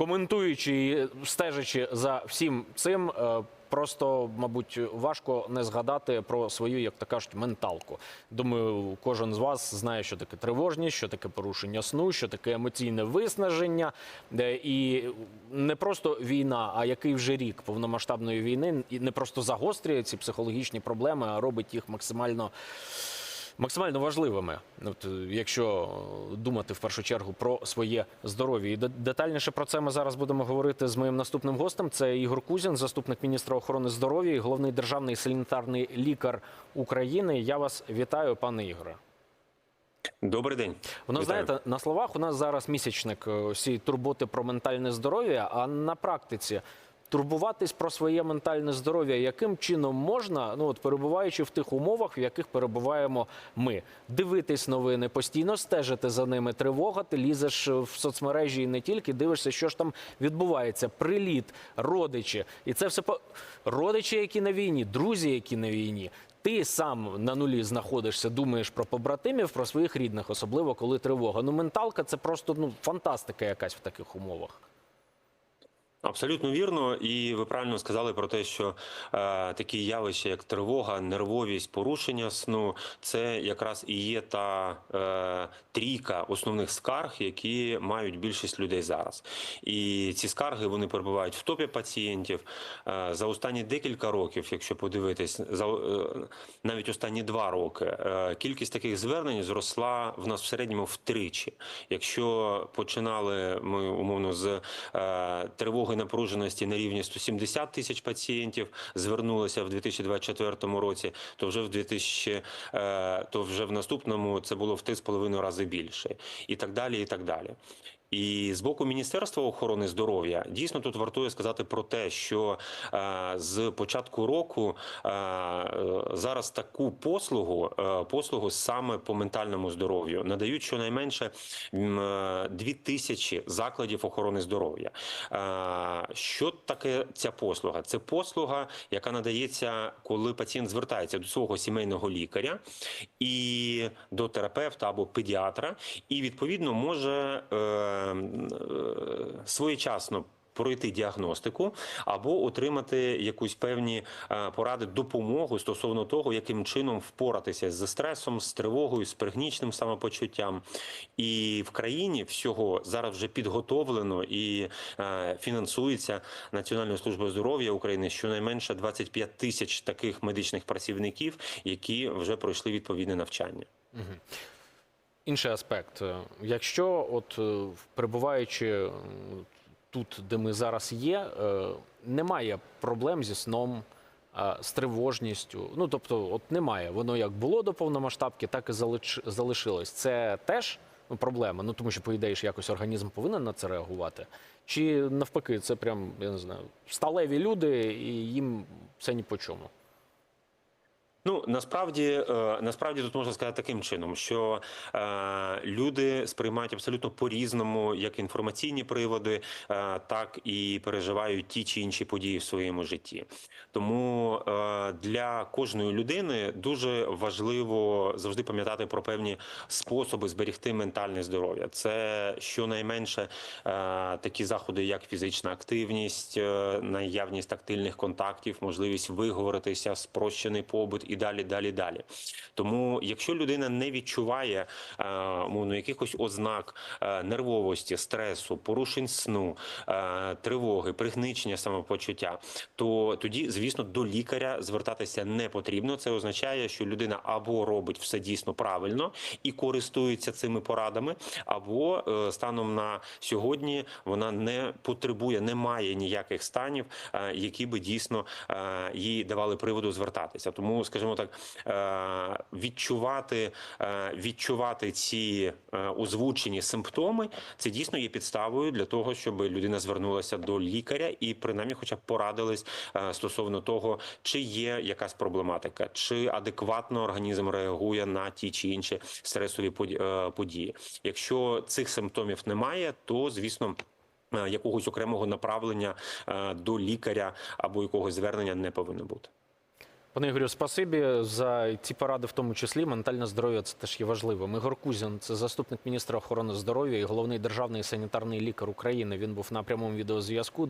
коментуючи і стежачи за всім цим. е, Просто, мабуть, важко не згадати про свою, як то кажуть, менталку. Думаю, кожен з вас знає, що таке тривожність, що таке порушення сну, що таке емоційне виснаження. Е, І не просто війна, а який вже рік повномасштабної війни не просто загострює ці психологічні проблеми, а робить їх максимально максимально важливими. От, е, якщо е, думати в першу чергу про своє здоров'я. І детальніше про це ми зараз будемо говорити з моїм наступним гостем. Це Ігор Кузін, заступник міністра охорони здоров'я і головний державний санітарний лікар України. Я вас вітаю, пане Ігоре. Добрий день. Воно Вітаю. знаєте, на словах у нас зараз місячник е, всі турботи про ментальне здоров'я, а на практиці турбуватись про своє ментальне здоров'я, яким чином можна, ну от перебуваючи в тих умовах, в яких перебуваємо ми, дивитись новини, постійно стежити за ними, тривога, ти лізеш в соцмережі і не тільки дивишся, що ж там відбувається. Приліт, родичі, і це все по родичі, які на війні, друзі, які на війні. Ти сам на нулі знаходишся, думаєш про побратимів, про своїх рідних, особливо коли тривога. Ну, менталка це просто ну фантастика якась в таких умовах. Абсолютно вірно, і ви правильно сказали про те, що е, такі явища, як тривога, нервовість, порушення сну, це якраз і є та е, трійка основних скарг, які мають більшість людей зараз. І ці скарги вони перебувають в топі пацієнтів е, за останні декілька років, якщо подивитись, за е, навіть останні два роки. Е, кількість таких звернень зросла в нас в середньому втричі. Якщо починали ми умовно з е, тривоги напруженості на рівні 170 тисяч пацієнтів, звернулося в 2024 році, то вже в 2000, е, то вже в наступному це було в 3,5 рази більше, і так далі, і так далі. І з боку Міністерства охорони здоров'я дійсно тут вартує сказати про те, що е, з початку року е, зараз таку послугу, е, послугу саме по ментальному здоров'ю надають щонайменше м, е, дві тисячі закладів охорони здоров'я. Що таке ця послуга? Це послуга, яка надається, коли пацієнт звертається до свого сімейного лікаря і до терапевта або педіатра, і відповідно може своєчасно. Пройти діагностику або отримати якусь певні е, поради, допомогу стосовно того, яким чином впоратися з стресом, з тривогою, з пригнічним самопочуттям. І в країні всього зараз вже підготовлено і е, фінансується Національною службою здоров'я України щонайменше 25 тисяч таких медичних працівників, які вже пройшли відповідне навчання. Інший аспект. Е, Якщо, от е, перебуваючи тут, де ми зараз є, е, немає проблем зі сном, з тривожністю. Ну тобто, от немає. Воно як було до повномасштабки, так і залиш- залишилось. Це теж ну, проблема. Ну тому що, по ідеї, якось організм повинен на це реагувати. Чи навпаки, це прям я не знаю, сталеві люди, і їм це ні по чому. Ну насправді е, насправді тут можна сказати таким чином, що е, люди сприймають абсолютно по-різному як інформаційні приводи, е, так і переживають ті чи інші події в своєму житті. Тому для кожної людини дуже важливо завжди пам'ятати про певні способи зберегти ментальне здоров'я. Це щонайменше такі заходи, як фізична активність, наявність тактильних контактів, можливість виговоритися, спрощений побут і далі, далі, далі. Тому, якщо людина не відчуває е, мовно якихось ознак е, нервовості, стресу, порушень сну, е, тривоги, пригничення самопочуття, то тоді, звісно, до лікаря звертатися не потрібно. Це означає, що людина або робить все дійсно правильно і користується цими порадами, або станом на сьогодні вона не потребує, не має ніяких станів, які би дійсно їй давали приводу звертатися. Тому, скажімо так, е, відчувати, е, відчувати ці е, озвучені симптоми, це дійсно є підставою для того, щоб людина звернулася до лікаря і принаймні, хоча б порадились стосовно того, чи є якась проблематика, чи адекватно організм реагує на ті чи інші стресові поді- події. Якщо цих симптомів немає, то звісно. Якогось окремого направлення до лікаря або якогось звернення не повинно бути. Пане Ігорю, спасибі за ці поради, в тому числі ментальне здоров'я це теж є важливим. Ігор Кузін, це заступник міністра охорони здоров'я і головний державний санітарний лікар України. Він був на прямому відеозв'язку.